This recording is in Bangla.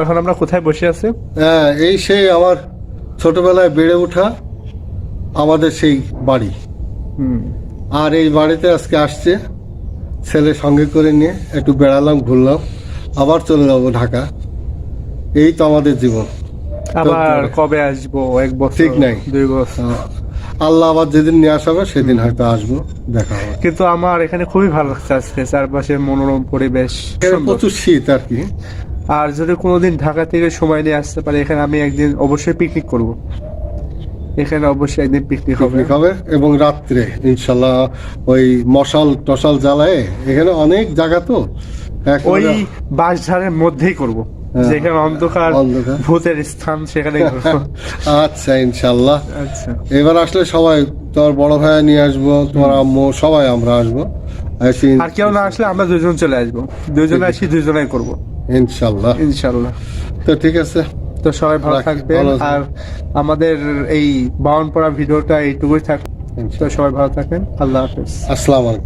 এখন আমরা কোথায় বসে আছি? হ্যাঁ এই সেই আমার ছোটবেলায় বেড়ে ওঠা আমাদের সেই বাড়ি। হুম। আর এই বাড়িতে আজকে আসছে ছেলে সঙ্গে করে নিয়ে একটু বেড়ালাম ঘুরলাম আবার চলে যাব ঢাকা। এই তো আমাদের জীবন। আবার কবে আসব? এক বছর ঠিক নাই। দুই বছর। আল্লাহ আবার যেদিন নিয়ে আসাবে সেদিন হয়তো আসব দেখা হবে। কিন্তু আমার এখানে খুবই ভালো লাগছে আজকে চারপাশে মনোরম পরিবেশ প্রচুর শীত আর কি। আর যদি কোনোদিন ঢাকা থেকে সময় নিয়ে আসতে পারে এখানে আমি একদিন অবশ্যই পিকনিক করব। এখানে অবশ্যই একদিন পিকনিক হবে। পিকনিক হবে এবং রাত্রে ইনশাল্লাহ ওই মশাল টশাল জ্বালায় এখানে অনেক জায়গা তো। ওই বাঁশঝাড়ের মধ্যেই করব। হ্যাঁ। যেখানে অন্ধকার অন্ধকার। ভূতের স্থান সেখানে আচ্ছা ইনশাল্লাহ আচ্ছা। এবার আসলে সবাই তোমার বড় ভাইয়া নিয়ে আসব তোমার আম্মু সবাই আমরা আসব। আর কেউ না আসলে আমরা দুজন চলে আসব। দুজনে আসি দুজনেই করব। ইনশাল্লাহ। ইনশাল্লাহ। তো ঠিক আছে। তো সবাই ভালো থাকবে থাকবেন। আর আমাদের এই বাউন পড়া ভিডিওটা এইটুকুই থাক তো সবাই ভালো থাকেন। আল্লাহ হাফিজ। আসসালামু আলাইকুম।